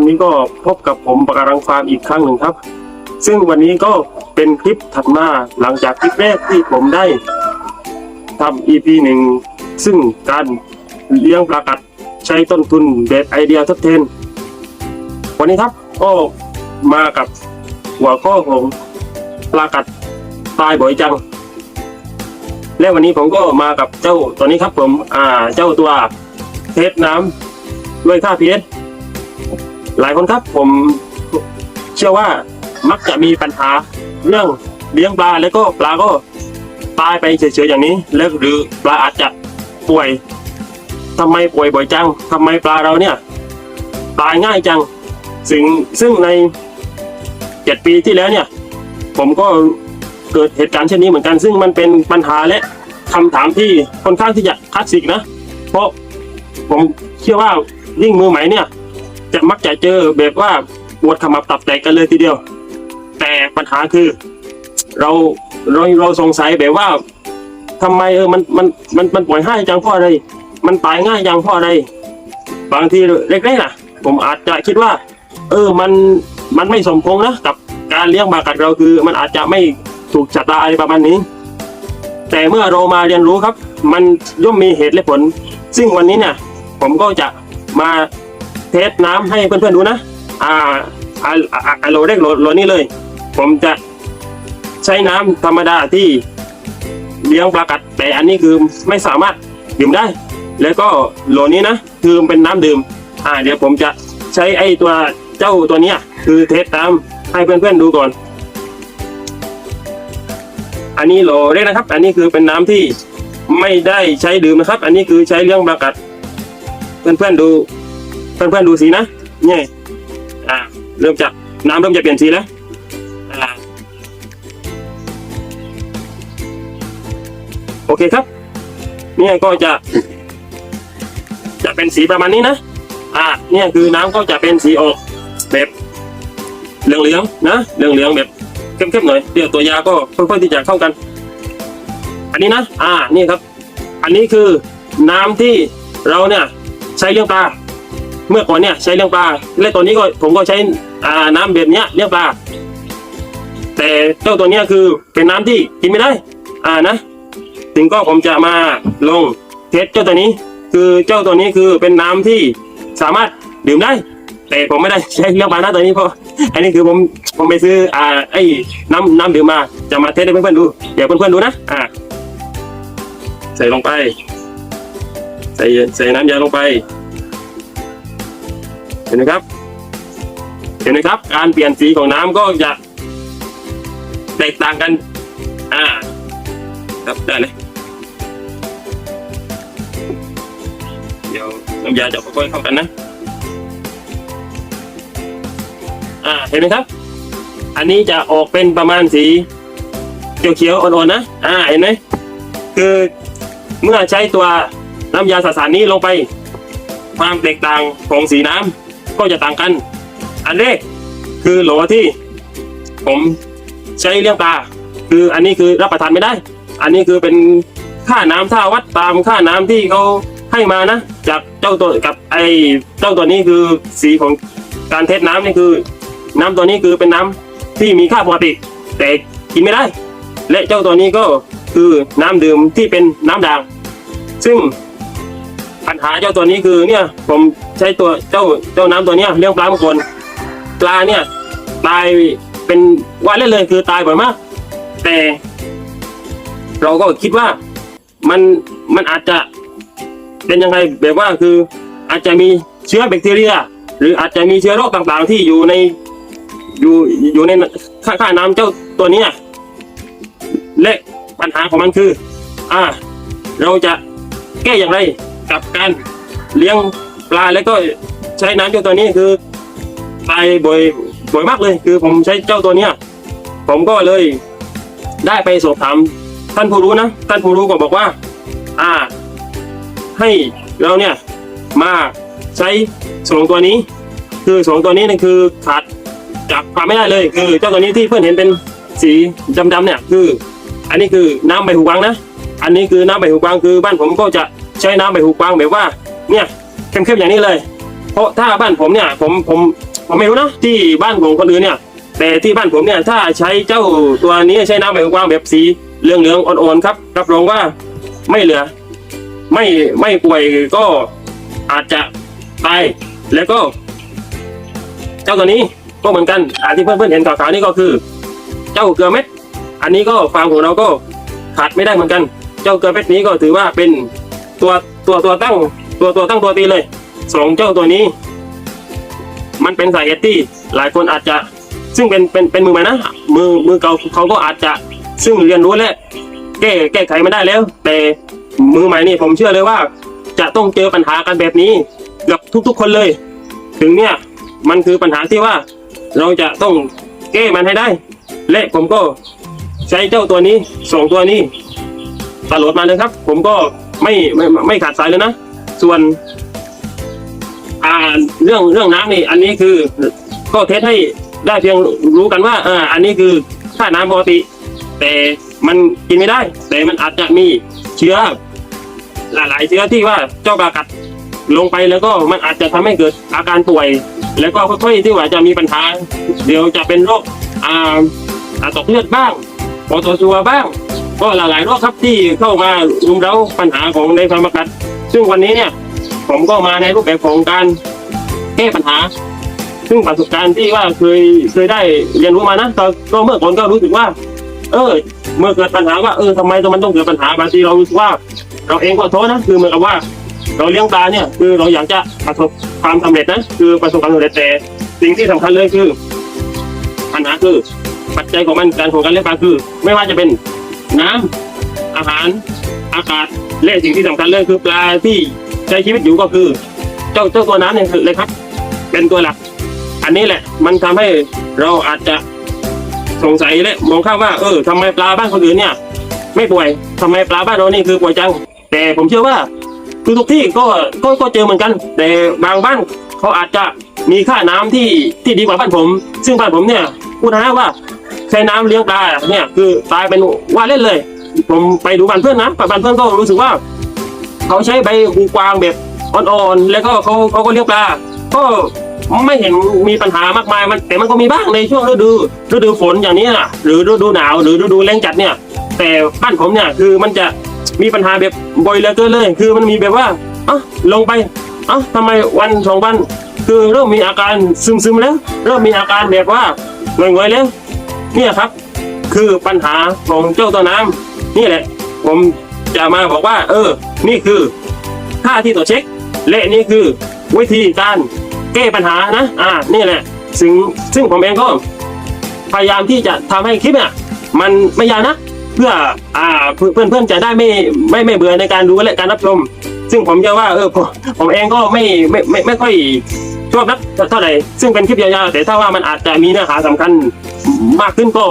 วันนี้ก็พบกับผมปะการังฟาร์มอีกครั้งหนึ่งครับ ซึ่งวันนี้ก็เป็นคลิปถัดมาหลังจากคลิปแรกที่ผมได้ทำ EP หนึ่งซึ่งการเลี้ยงปลากัดใช้ต้นทุนแบบไอเดียทดแทนวันนี้ครับก็มากับหัวข้อของปลากัดตายบ่อยจัง และวันนี้ผมก็มากับเจ้าตัวนี้ครับผม อ่า เจ้าตัวเทสน้ำด้วยค่า pH หลายคนครับผมเชื่อว่ามักจะมีปัญหาเรื่องเลี้ยงปลาแล้วก็ปลาก็ตายไปเฉยๆอย่างนี้ แล้วหรือปลาอาจจะป่วยทำไมป่วยบ่อยจังทำไมปลาเราเนี่ยตายง่ายจังซึ่งซึ่งในเจ็ดปีที่แล้วเนี่ย ผมก็เกิดเหตุการณ์เช่นนี้เหมือนกัน ซึ่งมันเป็นปัญหาและคำถามที่ค่อนข้างที่จะคลาสสิกนะ เพราะผมเชื่อว่ายิ่งมือใหม่เนี่ย จะมักจะเจอแบบว่าปวดขมับตับแตกกันเลยทีเดียว แต่ปัญหาคือ เราเราเราสงสัยแบบว่าทำไมเออมันมันมันมันป่วยง่ายจังเพราะอะไร มันตายง่ายจังเพราะอะไร บางทีเล็กๆนะผมอาจจะคิดว่า เออมันมันไม่สมพงนะกับการเลี้ยงปลากัดเราคือ มันอาจจะไม่ถูกชะตาอะไรประมาณนี้ แต่เมื่อเรามาเรียนรู้ครับ มันย่อมมีเหตุและผล ซึ่งวันนี้เนี่ยผมก็จะมา เทสน้ำให้เพื่อนๆดูนะ อ่าอ่าอ่าอโหลเล็กโหลนี่เลย ผมจะใช้น้ำธรรมดาที่เลี้ยงปลากัด แต่อันนี้คือไม่สามารถดื่มได้ แล้วก็โหลนี้นะคือเป็นน้ำดื่ม อ่า เดี๋ยวผมจะใช้ไอ้ตัวเจ้าตัวเนี้ยคือเทสน้ำให้เพื่อนๆดูก่อน อันนี้โหลเล็กนะครับ อันนี้คือเป็นน้ำที่ไม่ได้ใช้ดื่มนะครับ อันนี้คือใช้เลี้ยงปลากัด เพื่อนๆดู เพื่อนๆดูสีนะเนี่ยอ่าเริ่มจากน้ำเริ่มจะเปลี่ยนสีแล้วอ่าโอเคครับเนี่ยก็จะ จะเป็นสีประมาณนี้นะ อ่าเนี่ยคือน้ำก็จะเป็นสีออกแบบเหลืองๆนะเหลืองๆแบบเข้มๆหน่อยเดี๋ยวตัวยาก็ค่อยๆที่จะเข้ากัน อันนี้นะ อ่านี่ครับ อันนี้คือน้ำที่เราเนี่ยใช้เลี้ยงปลา เมื่อก่อนเนี่ยใช้เลี้ยงปลา และตัวนี้ก็ผมก็ใช้อ่าน้ำแบบเนี้ยเลี้ยงปลา แต่เจ้าตัวเนี้ยคือเป็นน้ำที่กินไม่ได้ อ่านะ ถึงก็ผมจะมาลงเทสเจ้าตัวนี้ คือเจ้าตัวนี้คือเป็นน้ำที่สามารถดื่มได้ แต่ผมไม่ได้ใช้เลี้ยงปลานะตัวนี้เพราะอันนี้คือผมผมไปซื้ออ่าไอ้น้ำน้ำดื่มมาจะมาเทสให้เพื่อนๆดูเดี๋ยวเพื่อนๆดูนะอ่าใส่ลงไป ใส่ใส่น้ำยาลงไป เห็นไหมครับ เห็นไหมครับ การเปลี่ยนสีของน้ำก็จะแตกต่างกัน อ่า ครับได้เลยเดี๋ยวน้ำยาจะค่อยๆเข้ากันนะ อ่า เห็นไหมครับ อันนี้จะออกเป็นประมาณสีเขียวๆอ่อนๆนะ อ่า เห็นไหม คือเมื่อใช้ตัวน้ำยาสสารนี้ลงไป ความแตกต่างของสีน้ำ ก็จะต่างกัน อันแรกคือโหลที่ ผมใช้เลี้ยงปลาคืออันนี้คือรับประทานไม่ได้ อันนี้คือเป็นค่าน้ำถ้าวัดตามค่าน้ำที่เขาให้มานะ จากเจ้าตัวกับไอเจ้าตัวนี้คือสีของการเทสน้ำนี่คือ น้ำตัวนี้คือเป็นน้ำที่มีค่าปกติ แต่กินไม่ได้ และเจ้าตัวนี้ก็คือน้ำดื่มที่เป็นน้ำด่าง ซึ่ง ปัญหาเจ้าตัวนี้คือเนี่ยผมใช้ตัวเจ้าเจ้าน้ำตัวเนี้ยเลี้ยงปลามาก่อนปลาเนี่ยตายเป็นวันเล่นเลยคือตายบ่อยมาก แต่ เราก็คิดว่ามันมันอาจจะเป็นยังไงแบบว่าคืออาจจะมีเชื้อแบคทีเรีย หรืออาจจะมีเชื้อโรคต่างๆ ที่อยู่ในอยู่อยู่ในค่าค่าน้ำเจ้าตัวนี้และปัญหาของมันคือ อ่า เราจะแก้อย่างไร กับการเลี้ยงปลาแล้วก็ใช้น้ำเจ้าตัวนี้คือตายบ่อยบ่อยมากเลย คือผมใช้เจ้าตัวเนี้ยผมก็เลยได้ไปสอบถามท่านผู้รู้นะท่านผู้รู้ก็บอกว่า อ่า ให้เราเนี่ยมาใช้สองตัวนี้ คือสองตัวนี้นี่คือขาดจากความไม่ได้เลย คือเจ้าตัวนี้ที่เพื่อนเห็นเป็นสีดำๆเนี่ยคือ อันนี้คือน้ำใบหูกวางนะ อันนี้คือน้ำใบหูกวางคือบ้านผมก็จะ ใช้น้ำใบหูกวางแบบว่า เนี่ยเข้มๆอย่างนี้เลย เพราะถ้าบ้านผมเนี่ยผมผมผมไม่รู้นะที่บ้านของคนอื่นเนี่ย แต่ที่บ้านผมเนี่ยถ้าใช้เจ้าตัวนี้ใช้น้ำแบบกวางแบบสีเหลืองๆอ่อนๆครับรับรองว่าไม่เหลือ ไม่ไม่ป่วยก็อาจจะตายแล้วก็ เจ้าตัวนี้ก็เหมือนกันอันที่เพื่อนๆเห็นข่าวๆนี่ก็คือ เจ้าเกลือเม็ด อันนี้ก็ฟาร์มของเราก็ขาดไม่ได้เหมือนกัน เจ้าเกลือเม็ดนี้ก็ถือว่าเป็น ตัวตัวตัวตั้ง ตัวตัวตั้งตัวตีเลยสองเจ้าตัวนี้ มันเป็นสายเหตุที่หลายคนอาจจะซึ่งเป็นเป็นเป็นมือใหม่นะมือมือเก่าเขาก็อาจจะซึ่งเรียนรู้และแก้แก้ไขไม่ได้แล้ว แต่มือใหม่นี่ผมเชื่อเลยว่า จะต้องเจอปัญหากันแบบนี้กับทุกๆคนเลย ถึงเนี่ยมันคือปัญหาที่ว่า เราจะต้องแก้มันให้ได้ และผมก็ใช้เจ้าตัวนี้สองตัวนี้ตลอดมาเลยครับ ผมก็ ไม่ไม่ไม่ไม่ขาดสายเลยนะ ส่วนอ่าเรื่องเรื่องน้ำนี่อันนี้คือ ก็เทสให้ได้เพียงรู้กันว่าอ่าอันนี้คือค่าน้ำปกติ แต่มันกินไม่ได้ แต่มันอาจจะมีเชื้อ หลาย ๆ เชื้อที่ว่าเจ้าบากัดลงไปแล้วก็มันอาจจะทำให้เกิดอาการป่วย แล้วก็ค่อยๆที่ว่าจะมีปัญหา เดี๋ยวจะเป็นโรคอ่าตกเลือดบ้างปอตซัวบ้าง ก็หลายๆโรคครับที่เข้ามารุมเร้าปัญหาของในฟาร์มกัด ซึ่งวันนี้เนี่ยผมก็มาในรูปแบบของการแก้ปัญหา ซึ่งประสบการณ์ที่ว่าเคยเคยได้เรียนรู้มานะตอนก็เมื่อก่อนก็รู้สึกว่า เออ เมื่อเกิดปัญหาว่าเออทำไมมันต้องเกิดปัญหาบางทีเรารู้สึกว่า เราเองก็ท้อนะคือเหมือนกับว่า เราเลี้ยงปลาเนี่ยคือเราอยากจะประสบความสำเร็จนะคือประสบความสำเร็จแต่สิ่งที่สำคัญเลยคือปัญหาคือปัจจัยของมันการของการเลี้ยงปลาคือ ไม่ว่าจะเป็น น้ำอาหารอากาศและสิ่งที่สำคัญเลยคือปลาที่ใช้ชีวิตอยู่ก็คือ เจ้าเจ้าตัวน้ำเนี่ยเลยครับ เป็นตัวหลัก อันนี้แหละมันทำให้เราอาจจะสงสัยและมองข้ามว่า เออทำไมปลาบ้านคนอื่นเนี่ย ไม่ป่วยทำไมปลาบ้านเรานี่คือป่วยจัง แต่ผมเชื่อว่า คือทุกที่ก็ก็ก็เจอเหมือนกัน แต่บางบ้านเขาอาจจะมีค่าน้ำที่ที่ดีกว่าบ้านผม ซึ่งบ้านผมเนี่ยพูดนะว่า ใช้น้ำเลี้ยงปลาเนี่ยคือตายเป็นว่าเล่นเลย ผมไปดูบ้านเพื่อนนะบ้านเพื่อนก็รู้สึกว่า เขาใช้ใบหูกวางแบบอ่อนๆแล้วก็เขาเขาก็เลี้ยงปลาก็ไม่เห็นมีปัญหามากมายมันแต่มันก็มีบ้างในช่วงฤดูฤดูฝนอย่างนี้นะหรือฤดูหนาวหรือฤดูแรงจัดเนี่ย แต่บ้านผมเนี่ยคือมันจะมีปัญหาแบบบ่อยเหลือเกินเลย คือมันมีแบบว่าอะลงไปอะทำไมวันสองวันคือเริ่มมีอาการซึมๆแล้ว เริ่มมีอาการแบบว่าหงอยๆแล้ว เนี่ยครับ คือปัญหาของเจ้าตัวน้ำนี่แหละ ผมจะมาบอกว่า เออ นี่คือค่าที่ตรวเช็ค และนี่คือวิธีการแก้ปัญหานะ อ่า นี่แหละ ซึ่งซึ่งผมเองก็พยายามที่จะทำให้คลิปเนี่ยมันไม่ยาวนะ เพื่ออ่าเพื่อนเพื่อนๆจะได้ไม่ไม่ไม่เบื่อในการดูและการรับชมซึ่งผมจะว่าเออผมผมเองก็ไม่ไม่ไม่ไม่ค่อย ชอบนักเท่าไหร่ซึ่งเป็นคลิปยาวๆแต่ถ้าว่ามันอาจจะมีเนื้อหาสำคัญมากขึ้นก็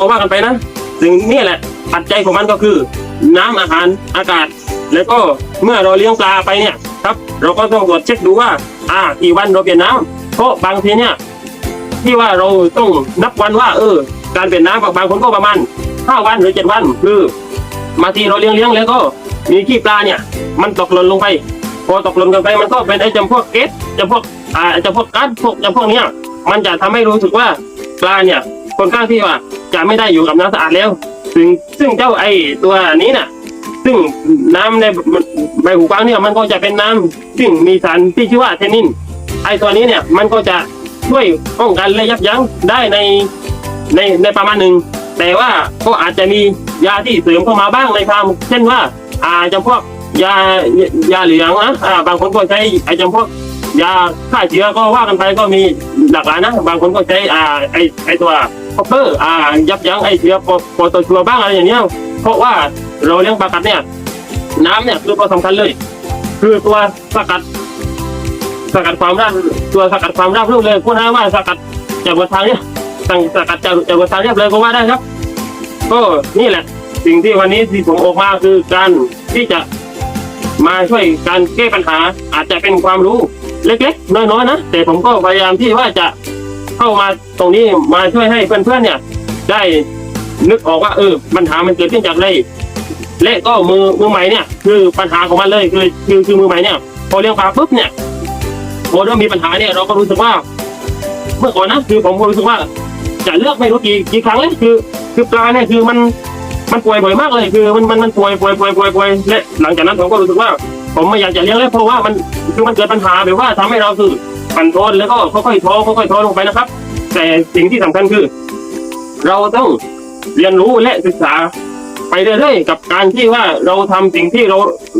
ก็ว่ากันไปนะซึ่งนี่แหละปัจจัยของมันก็คือ น้ำอาหารอากาศ แล้วก็เมื่อเราเลี้ยงปลาไปเนี่ยครับ เราก็ต้องตรวจเช็คดูว่า อ่ากี่วันเราเปลี่ยนน้ำเพราะบางทีเนี่ยที่ว่าเราต้องนับวันว่า เออ การเปลี่ยนน้ำบางคนก็ประมาณห้าวันหรือเจ็ดวันคือบางทีเราเลี้ยงเลี้ยงแล้วก็มีขี้ปลาเนี่ย มันตกหล่นลงไป พอตกหล่นกันไปมันก็เป็นไอ้จำพวกเกสจำพวก อ่าจำพวกก๊าซพวกจำพวกเนี้ย มันจะทำให้รู้สึกว่าปลาเนี่ยคนข้างที่ว่าจะไม่ได้อยู่กับน้ำสะอาดแล้ว ซึ่งซึ่งเจ้าไอ้ตัวนี้น่ะ ซึ่งน้ำในใบหูกวางเนี่ยมันก็จะเป็นน้ำซึ่งมีสารที่ชื่อว่าเทนิน ไอ้ตัวนี้เนี่ยมันก็จะช่วยป้องกันและยับยั้งได้ในในในประมาณหนึ่งแต่ว่าก็อาจจะมียาที่เสริมเข้ามาบ้างในฟาร์มเช่นว่าอาจำพวกยายาเหลืองนะอ่าบางคนก็ใช้ไอจำพวก ยาฆ่าเชื้อก็ว่ากันไปก็มีหลากหลายนะ บางคนก็ใช้อ่าไอไอตัวคอปเปอร์อ่ายับยั้งไอเชื้อโปรโปรโตชัวบ้างอะไรอย่างเงี้ยเพราะว่าเราเลี้ยงปลากัดเนี่ย น้ำเนี่ยคือตัวสำคัญเลย คือตัวสกัดสกัดความราบตัวสกัดความราบรื่นเลยพูดง่ายว่าสกัดจากบนทางเนี่ยสั่งสกัดจากจากบนทางเรียบเลยก็ว่าได้ครับ ก็นี่แหละ สิ่งที่วันนี้ที่ผมออกมาคือการที่จะมาช่วยการแก้ปัญหาอาจจะเป็นความรู้ เล็กๆน้อยๆนะแต่ผมก็พยายามที่ว่าจะเข้ามาตรงนี้มาช่วยให้เพื่อนๆเนี่ย ได้นึกออกว่าเออปัญหามันเกิดขึ้นจากอะไรและก็มือมือใหม่เนี่ย คือปัญหาของมันเลยคือคือคือมือใหม่เนี่ย พอเลี้ยงปลาปุ๊บเนี่ยพอเริ่มมีปัญหาเนี่ยเราก็รู้สึกว่า เมื่อก่อนนะคือผมก็รู้สึกว่า จะเลือกไม่รู้กี่กี่ครั้งเลยคือ คือปลาเนี่ยคือมันมันป่วยบ่อยมากเลยคือมันมันมันป่วยป่วยป่วยป่วยป่วยและหลังจากนั้นผมก็รู้สึกว่า ผมไม่อยากจะเลี้ยงแล้วเพราะว่ามันคือมันเกิดปัญหาแบบว่าทำให้เราคือปั่นทอนแล้วก็ค่อยๆท้อค่อยๆท้อลงไปนะครับ แต่สิ่งที่สำคัญคือ เราต้องเรียนรู้และศึกษาไปเรื่อยๆกับการที่ว่าเราทำสิ่งที่เรา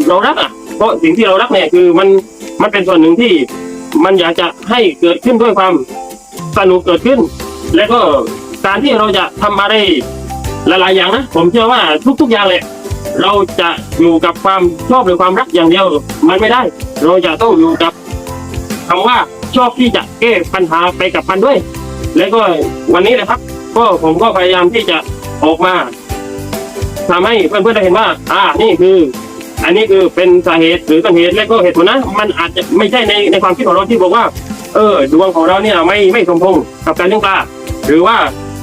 เรารักอะเพราะสิ่งที่เรารักเนี่ยคือมันมันเป็นส่วนหนึ่งที่มันอยากจะให้เกิดขึ้นด้วยความสนุกเกิดขึ้น และก็การที่เราจะทำอะไรหลายๆอย่างนะผมเชื่อว่าทุกๆอย่างเลย เราจะอยู่กับความชอบหรือความรักอย่างเดียวมันไม่ได้ เราจะต้องอยู่กับคำว่าชอบที่จะแก้ปัญหาไปกับมันด้วย และก็วันนี้นะครับ ก็ผมก็พยายามที่จะออกมาทำให้เพื่อนๆได้เห็นว่า อ่านี่คือ อันนี้คือเป็นสาเหตุหรือต้นเหตุและก็เหตุผลนะ มันอาจจะไม่ใช่ในในความคิดของเราที่บอกว่า เออดวงของเราเนี่ยไม่ไม่สมพงกับการเลี้ยงปลาหรือว่า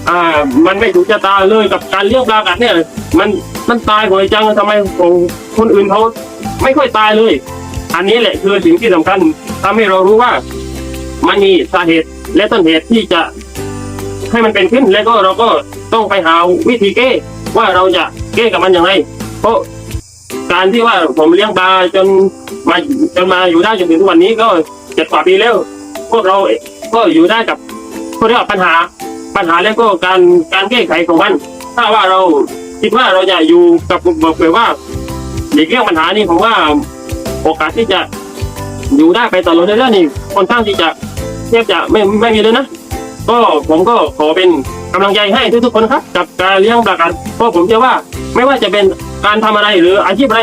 อ่า มันไม่ถูกชะตาเลยกับการเลี้ยงปลากัดเนี่ย มันมันตายบ่อยจังทำไมของคนอื่นเขาไม่ค่อยตายเลย อันนี้แหละคือสิ่งที่สำคัญทำให้เรารู้ว่า มันมีสาเหตุและต้นเหตุที่จะให้มันเป็นขึ้น แล้วก็เราก็ต้องไปหาวิธีแก้ว่าเราจะแก้กับมันอย่างไร เพราะการที่ว่าผมเลี้ยงปลาจนมาจนมาอยู่ได้จนถึงทุกวันนี้ก็เจ็ดกว่าปีแล้ว พวกเราก็อยู่ได้กับเขาเรียกว่าปัญหา ปัญหาแล้วก็การการแก้ไขของมัน ถ้าว่าเราคิดว่าเราจะอยู่กับแบบว่าหลีกเลี่ยงปัญหานี่ผมว่าโอกาสที่จะอยู่ได้ไปตลอดเรื่อยๆนี่ค่อนข้างที่จะแทบจะไม่ไม่มีเลยนะ ก็ผมก็ขอเป็นกำลังใจให้ทุกๆคนครับ กับการเลี้ยงปลากัดเพราะผมเชื่อว่าไม่ว่าจะเป็นการทำอะไรหรืออาชีพอะไร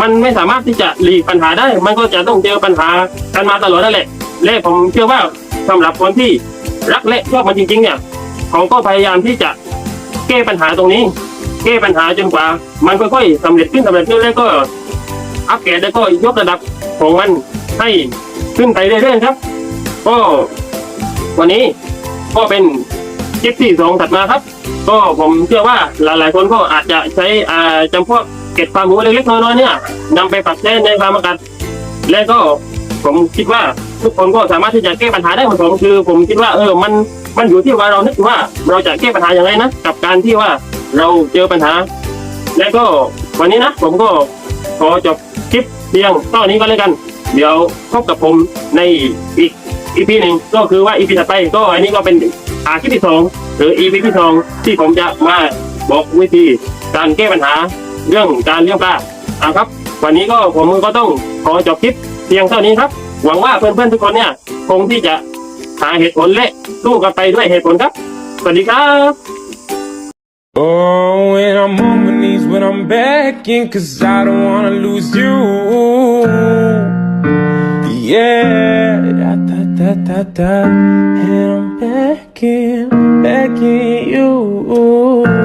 มันไม่สามารถที่จะหลีกปัญหาได้ มันก็จะต้องเจอปัญหากันมาตลอดนั่นแหละและผมเชื่อว่าสำหรับคนที่ รักและชอบมันจริง ๆ เนี่ยเขาก็พยายามที่จะแก้ปัญหาตรงนี้ แก้ปัญหาจนกว่า มันค่อยๆสำเร็จขึ้นสำเร็จขึ้นแล้วก็ อัปเกรดแล้วก็ยกระดับของมันให้ขึ้นไปเรื่อยๆครับ ก็วันนี้ก็เป็นคลิปที่สองถัดมาครับ ก็ผมเชื่อว่าหลายๆ คนก็อาจจะใช้อ่าจำพวกเก็บความรู้เล็กๆน้อยๆเนี่ยนำไปปรับใช้ในความอากาศและก็ ผมคิดว่าทุกคนก็สามารถที่จะแก้ปัญหาได้เหมือนผมคือ ผมคิดว่าเออมันมันอยู่ที่ว่าเรานึกว่าเราจะแก้ปัญหาอย่างไรนะกับการที่ว่าเราเจอปัญหา และก็วันนี้นะผมก็ขอจบคลิปเพียงเท่านี้ก็แล้วกัน เดี๋ยวพบกับผมในอีกอีพีหนึ่งก็คือว่าอีพีถัดไปก็อันนี้ก็เป็นอาคลิปที่สองหรืออีพีที่สองที่ผมจะมาบอกวิธีการแก้ปัญหาเรื่องการเลี้ยงปลาอะครับ วันนี้ก็ผมก็ต้องขอจบคลิป เพียงเท่านี้ครับ หวังว่าเพื่อนๆทุกคนเนี่ย คงที่จะหาเหตุผลและสู้กันไปด้วยเหตุผลครับ สวัสดีครับ Oh, when I'm on my knees, when I'm begging, cause I don't wanna lose you. Yeah, da da da da da. And I'm begging, begging you.